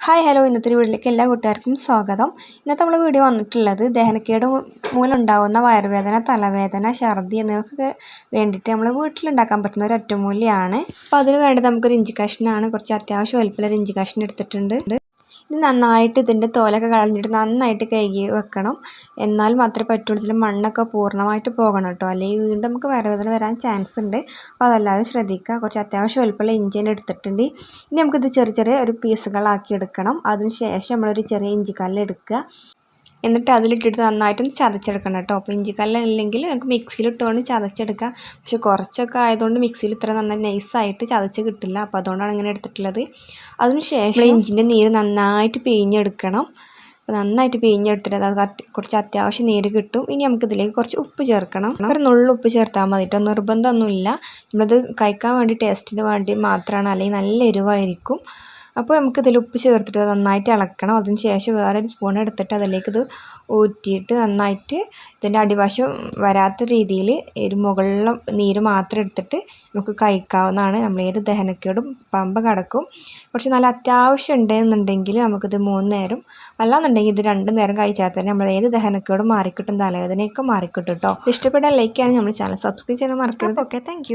Hi hello ഇന്നത്തെ വീട്ടിലേക്ക് എല്ലാ കൂട്ടുകാർക്കും സ്വാഗതം. ഇന്നത്തെ നമ്മൾ വീഡിയോ വന്നിട്ടുള്ളത് ദഹനക്കേട് മൂലം ഉണ്ടാകുന്ന വയറുവേദന തലവേദന ഛർദി എന്നിവയ്ക്ക് വേണ്ടിയിട്ട് നമ്മൾ വീട്ടിലുണ്ടാക്കാൻ പറ്റുന്ന ഒരു ഒറ്റമൂലിയാണ് അപ്പോൾ അതിന് വേണ്ടത് നമുക്കൊരു ഇഞ്ചി കഷ്ണാണ് കുറച്ച് അത്യാവശ്യം വലുപ്പമുള്ള ഇഞ്ചി കഷ്ണം എടുത്തിട്ടുണ്ട്. ഇത് നന്നായിട്ട് ഇതിന്റെ തോലൊക്കെ കളഞ്ഞിട്ട് നന്നായിട്ട് കഴുകി വെക്കണം. എന്നാൽ മാത്രമേ പറ്റുള്ളൂ. ഇതിൽ മണ്ണൊക്കെ പൂർണമായിട്ട് പോകണം കേട്ടോ. അല്ലെങ്കിൽ വീണ്ടും നമുക്ക് വരവേദന വരാൻ ചാൻസ് ഉണ്ട്. അപ്പോൾ അതെല്ലാവരും ശ്രദ്ധിക്കുക. കുറച്ച് അത്യാവശ്യം വലുപ്പമുള്ള ഇഞ്ചി എടുത്തിട്ടുണ്ട്. ഇനി നമുക്കിത് ചെറിയ ചെറിയ ഒരു പീസുകളാക്കി എടുക്കണം. അതിനുശേഷം നമ്മളൊരു ചെറിയ ഇഞ്ചിക്കല്ല് എടുക്കുക. എന്നിട്ട് അതിലിട്ടിട്ട് നന്നായിട്ടൊന്ന് ചതച്ചെടുക്കണം കേട്ടോ. അപ്പോൾ ഇഞ്ചിക്കല്ല ഇല്ലെങ്കിൽ നമുക്ക് മിക്സിയിൽ ഇട്ടുകൊണ്ട് ചതച്ചെടുക്കാം പക്ഷെ കുറച്ചൊക്കെ ആയതുകൊണ്ട് മിക്സിയിൽ ഇത്ര നന്നായി നൈസായിട്ട് ചതച്ച് കിട്ടില്ല. അപ്പോൾ അതുകൊണ്ടാണ് ഇങ്ങനെ എടുത്തിട്ടുള്ളത്. അതിനുശേഷം ഇഞ്ചിന്റെ നീര് നന്നായിട്ട് പിഴിഞ്ഞെടുക്കണം. അപ്പോൾ നന്നായിട്ട് പിഴിഞ്ഞെടുത്തിട്ട് അത് കുറച്ച് അത്യാവശ്യം നീര് കിട്ടും. ഇനി നമുക്ക് ഇതിലേക്ക് കുറച്ച് ഉപ്പ് ചേർക്കണം. ഒരു നുള്ളു ഉപ്പ് ചേർത്താൽ മതി കേട്ടോ. നിർബന്ധമൊന്നുമില്ല. നമ്മളത് കഴിക്കാൻ വേണ്ടി ടേസ്റ്റിന് വേണ്ടി മാത്രമാണ്. അല്ലെങ്കിൽ നല്ല എരിവായിരിക്കും. അപ്പോൾ നമുക്ക് ഇതിൽ ഉപ്പ് ചേർത്തിട്ട് നന്നായിട്ട് ഇളക്കണം. അതിന് ശേഷം വേറൊരു സ്പൂൺ എടുത്തിട്ട് അതിലേക്ക് ഇത് ഊറ്റിയിട്ട് നന്നായിട്ട് ഇതിന്റെ അടിവശം വരാത്ത രീതിയിൽ ഒരു മുകളിലെ നീര് മാത്രം എടുത്തിട്ട് നമുക്ക് കഴിക്കാവുന്നതാണ്. നമ്മൾ ഏത് ദഹനക്കേടും പമ്പ കടക്കും. കുറച്ച് നല്ല അത്യാവശ്യം ഉണ്ടെന്നുണ്ടെങ്കിൽ നമുക്കിത് മൂന്ന് നേരം അല്ലാന്നുണ്ടെങ്കിൽ ഇത് രണ്ട് നേരം കഴിച്ചാൽ തന്നെ നമ്മൾ ഏത് ദഹനക്കേടും മാറിക്കിട്ടും തലവേദനയൊക്കെ മാറിക്കിട്ടും കേട്ടോ ഇഷ്ടപ്പെട്ടാൽ ലൈക്ക് ചെയ്യാനും നമ്മൾ ചാനൽ സബ്സ്ക്രൈബ് ചെയ്യാൻ മറക്കരുത്. Okay thank